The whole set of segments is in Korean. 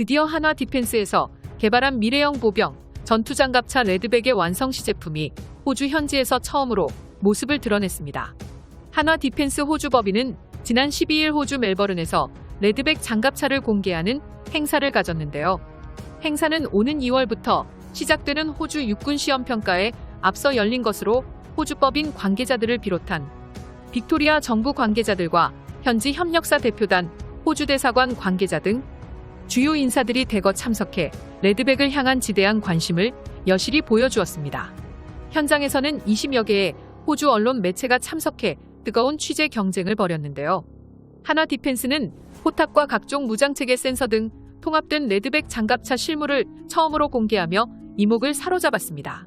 드디어 한화 디펜스에서 개발한 미래형 보병 전투장갑차 레드백의 완성 시 제품이 호주 현지에서 처음으로 모습을 드러냈습니다. 한화 디펜스 호주 법인은 지난 12일 호주 멜버른에서 레드백 장갑차를 공개하는 행사를 가졌는데요. 행사는 오는 2월부터 시작되는 호주 육군 시험 평가에 앞서 열린 것으로 호주 법인 관계자들을 비롯한 빅토리아 정부 관계자들과 현지 협력사 대표단, 호주 대사관 관계자 등 주요 인사들이 대거 참석해 레드백을 향한 지대한 관심을 여실히 보여주었습니다. 현장에서는 20여 개의 호주 언론 매체가 참석해 뜨거운 취재 경쟁을 벌였는데요. 한화 디펜스는 포탑과 각종 무장체계 센서 등 통합된 레드백 장갑차 실물을 처음으로 공개하며 이목을 사로잡았습니다.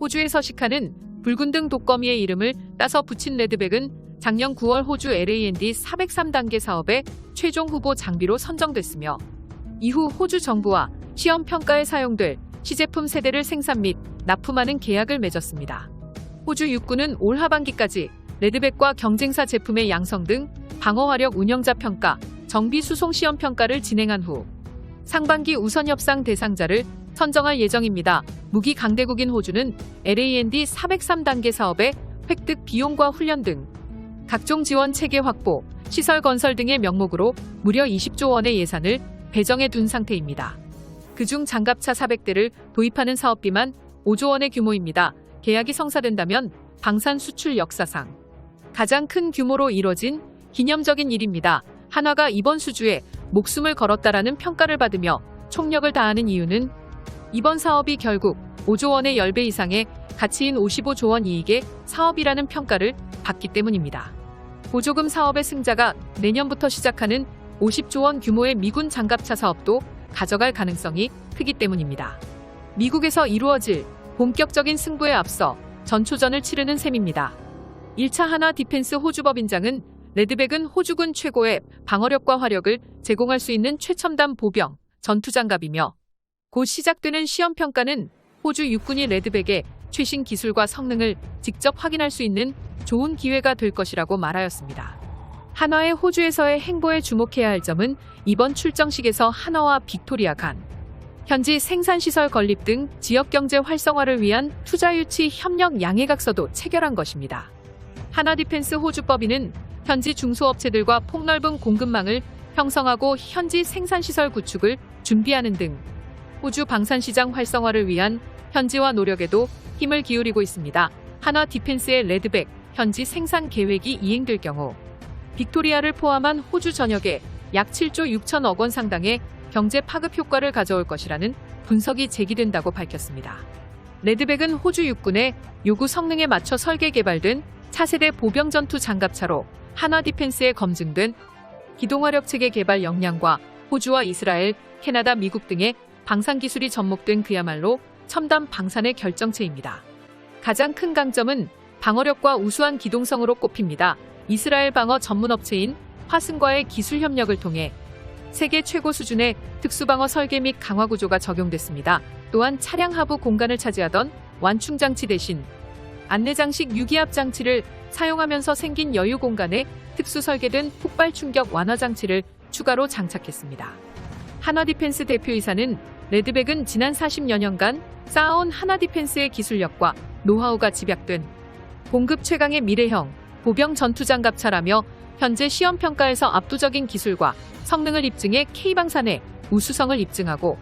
호주에 서식하는 붉은 등 독거미의 이름을 따서 붙인 레드백은 작년 9월 호주 LAND 403단계 사업의 최종 후보 장비로 선정됐으며 이후 호주 정부와 시험 평가에 사용될 시제품 세대를 생산 및 납품하는 계약을 맺었습니다. 호주 육군은 올 하반기까지 레드백과 경쟁사 제품의 양성 등 방어화력 운영자 평가, 정비 수송 시험 평가를 진행한 후 상반기 우선 협상 대상자를 선정할 예정입니다. 무기 강대국인 호주는 LAND 403 단계 사업의 획득 비용과 훈련 등 각종 지원 체계 확보, 시설 건설 등의 명목으로 무려 20조 원의 예산을 배정해 둔 상태입니다. 그중 장갑차 400대를 도입하는 사업비만 5조 원의 규모입니다. 계약이 성사된다면 방산 수출 역사상 가장 큰 규모로 이뤄진 기념적인 일입니다. 한화가 이번 수주에 목숨을 걸었다라는 평가를 받으며 총력을 다하는 이유는 이번 사업이 결국 5조 원의 10배 이상의 가치인 55조 원 이익의 사업이라는 평가를 받기 때문입니다. 보조금 사업의 승자가 내년부터 시작하는 50조 원 규모의 미군 장갑차 사업도 가져갈 가능성이 크기 때문입니다. 미국에서 이루어질 본격적인 승부에 앞서 전초전을 치르는 셈입니다. 1차 하나 디펜스 호주 법인장은 레드백은 호주군 최고의 방어력과 화력을 제공할 수 있는 최첨단 보병, 전투장갑이며 곧 시작되는 시험평가는 호주 육군이 레드백의 최신 기술과 성능을 직접 확인할 수 있는 좋은 기회가 될 것이라고 말하였습니다. 한화의 호주에서의 행보에 주목해야 할 점은 이번 출정식에서 한화와 빅토리아 간 현지 생산시설 건립 등 지역경제 활성화를 위한 투자 유치 협력 양해각서도 체결한 것입니다. 하나 디펜스 호주법인은 현지 중소업체들과 폭넓은 공급망을 형성하고 현지 생산시설 구축을 준비하는 등 호주 방산시장 활성화를 위한 현지화 노력에도 힘을 기울이고 있습니다. 한화 디펜스의 레드백 현지 생산 계획이 이행될 경우 빅토리아를 포함한 호주 전역에 약 7조 6천억 원 상당의 경제 파급 효과를 가져올 것이라는 분석이 제기된다고 밝혔습니다. 레드백은 호주 육군의 요구 성능에 맞춰 설계 개발된 차세대 보병 전투 장갑차로 한화 디펜스에 검증된 기동화력 체계 개발 역량과 호주와 이스라엘, 캐나다, 미국 등의 방산 기술이 접목된 그야말로 첨단 방산의 결정체입니다. 가장 큰 강점은 방어력과 우수한 기동성으로 꼽힙니다. 이스라엘 방어 전문 업체인 화승과의 기술 협력을 통해 세계 최고 수준의 특수방어 설계 및 강화 구조가 적용됐습니다. 또한 차량 하부 공간을 차지하던 완충 장치 대신 안내 장식 유기압 장치를 사용하면서 생긴 여유 공간에 특수 설계된 폭발 충격 완화 장치를 추가로 장착했습니다. 한화 디펜스 대표이사는 레드백은 지난 40여 년간 쌓아온 한화 디펜스의 기술력과 노하우가 집약된 공급 최강의 미래형 보병 전투장 갑차라며 현재 시험 평가에서 압도적인 기술과 성능을 입증해 K방산의 우수성을 입증하고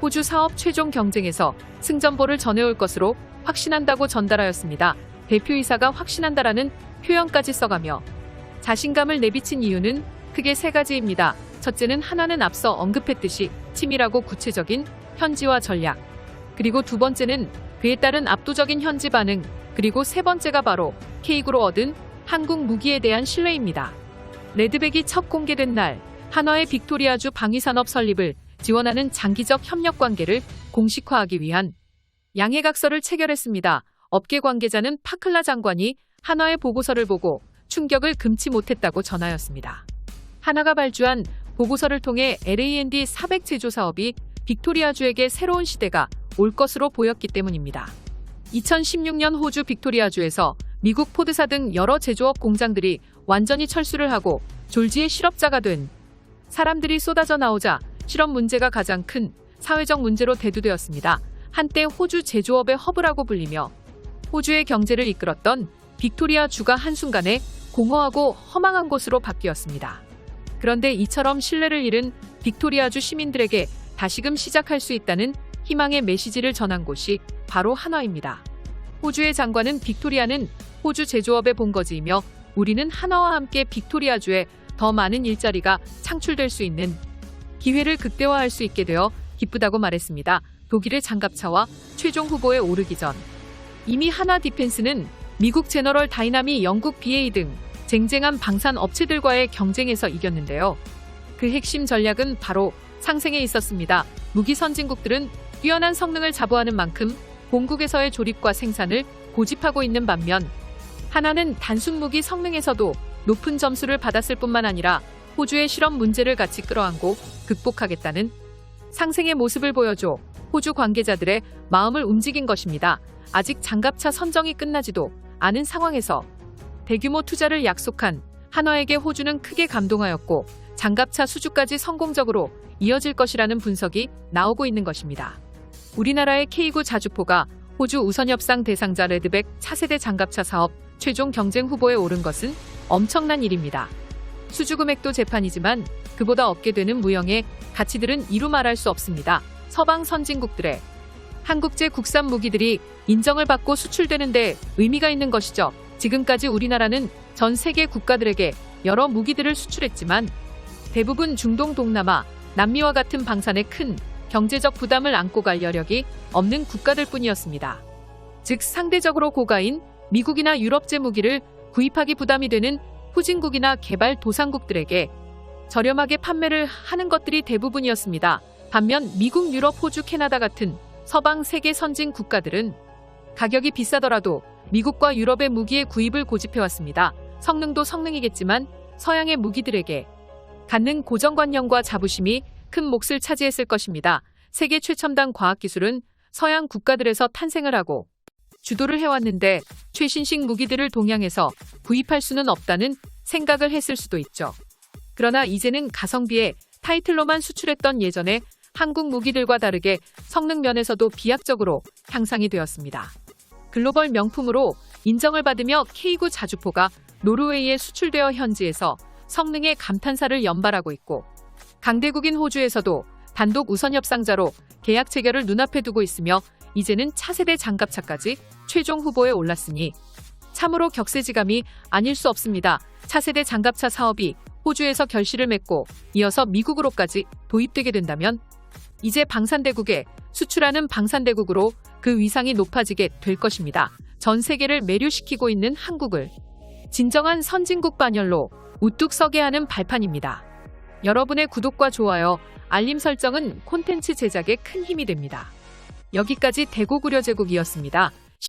호주 사업 최종 경쟁에서 승전보를 전해올 것으로 확신한다고 전달하였습니다. 대표이사가 확신한다라는 표현까지 써가며 자신감을 내비친 이유는 크게 세 가지입니다. 첫째는 하나는 앞서 언급했듯이 치밀하고 구체적인 현지화 전략. 그리고 두 번째는 그에 따른 압도적인 현지 반응. 그리고 세 번째가 바로 케이크로 얻은 한국 무기에 대한 신뢰입니다. 레드백이 첫 공개된 날 한화의 빅토리아주 방위산업 설립을 지원하는 장기적 협력 관계를 공식화하기 위한 양해각서를 체결했습니다. 업계 관계자는 파클라 장관이 한화의 보고서를 보고 충격을 금치 못했다고 전하였습니다. 한화가 발주한 보고서를 통해 LAND 400 제조 사업이 빅토리아주에게 새로운 시대가 올 것으로 보였기 때문입니다. 2016년 호주 빅토리아주에서 미국 포드사 등 여러 제조업 공장들이 완전히 철수를 하고 졸지의 실업자가 된 사람들이 쏟아져 나오자 실업 문제가 가장 큰 사회적 문제로 대두되었습니다. 한때 호주 제조업의 허브라고 불리며 호주의 경제를 이끌었던 빅토리아 주가 한순간에 공허하고 허망한 곳으로 바뀌었습니다. 그런데 이처럼 신뢰를 잃은 빅토리아주 시민들에게 다시금 시작할 수 있다는 희망의 메시지를 전한 곳이 바로 한화입니다. 호주의 장관은 빅토리아는 호주 제조업의 본거지이며 우리는 한화와 함께 빅토리아주에 더 많은 일자리가 창출될 수 있는 기회를 극대화할 수 있게 되어 기쁘다고 말했습니다. 독일의 장갑차와 최종 후보에 오르기 전 이미 한화 디펜스는 미국 제너럴 다이나미, 영국 BA 등 쟁쟁한 방산 업체들과의 경쟁에서 이겼는데요. 그 핵심 전략은 바로 상생에 있었습니다. 무기 선진국들은 뛰어난 성능을 자부하는 만큼 본국에서의 조립과 생산을 고집하고 있는 반면 하나는 단순 무기 성능에서도 높은 점수를 받았을 뿐만 아니라 호주의 실업 문제를 같이 끌어안고 극복하겠다는 상생의 모습을 보여줘 호주 관계자들의 마음을 움직인 것입니다. 아직 장갑차 선정이 끝나지도 않은 상황에서 대규모 투자를 약속한 한화에게 호주는 크게 감동하였고 장갑차 수주까지 성공적으로 이어질 것이라는 분석이 나오고 있는 것입니다. 우리나라의 K9 자주포가 호주 우선협상 대상자 레드백 차세대 장갑차 사업 최종 경쟁 후보에 오른 것은 엄청난 일입니다. 수주 금액도 재판이지만 그보다 얻게 되는 무형의 가치들은 이루 말할 수 없습니다. 서방 선진국들의 한국제 국산 무기들이 인정을 받고 수출되는데 의미가 있는 것이죠. 지금까지 우리나라는 전 세계 국가들에게 여러 무기들을 수출했지만 대부분 중동 동남아, 남미와 같은 방산에 큰 경제적 부담을 안고 갈 여력이 없는 국가들 뿐이었습니다. 즉 상대적으로 고가인 미국이나 유럽제 무기를 구입하기 부담이 되는 후진국이나 개발 도상국들에게 저렴하게 판매를 하는 것들이 대부분이었습니다. 반면 미국, 유럽, 호주, 캐나다 같은 서방 세계 선진 국가들은 가격이 비싸더라도 미국과 유럽의 무기의 구입을 고집해왔습니다. 성능도 성능이겠지만 서양의 무기들에게 갖는 고정관념과 자부심이 큰 몫을 차지했을 것입니다. 세계 최첨단 과학기술은 서양 국가들에서 탄생을 하고 주도를 해왔는데 최신식 무기들을 동양에서 구입할 수는 없다는 생각을 했을 수도 있죠. 그러나 이제는 가성비에 타이틀로만 수출했던 예전에 한국 무기들과 다르게 성능 면에서도 비약적으로 향상이 되었습니다. 글로벌 명품으로 인정을 받으며 K9 자주포가 노르웨이에 수출되어 현지에서 성능의 감탄사를 연발하고 있고 강대국인 호주에서도 단독 우선 협상자로 계약 체결을 눈앞에 두고 있으며 이제는 차세대 장갑차까지 최종 후보에 올랐으니 참으로 격세지감이 아닐 수 없습니다. 차세대 장갑차 사업이 호주에서 결실을 맺고 이어서 미국으로까지 도입되게 된다면 이제 방산대국에 수출하는 방산대국으로 그 위상이 높아지게 될 것입니다. 전 세계를 매료시키고 있는 한국을 진정한 선진국 반열로 우뚝 서게 하는 발판입니다. 여러분의 구독과 좋아요, 알림 설정은 콘텐츠 제작에 큰 힘이 됩니다. 여기까지 대고구려 제국이었습니다.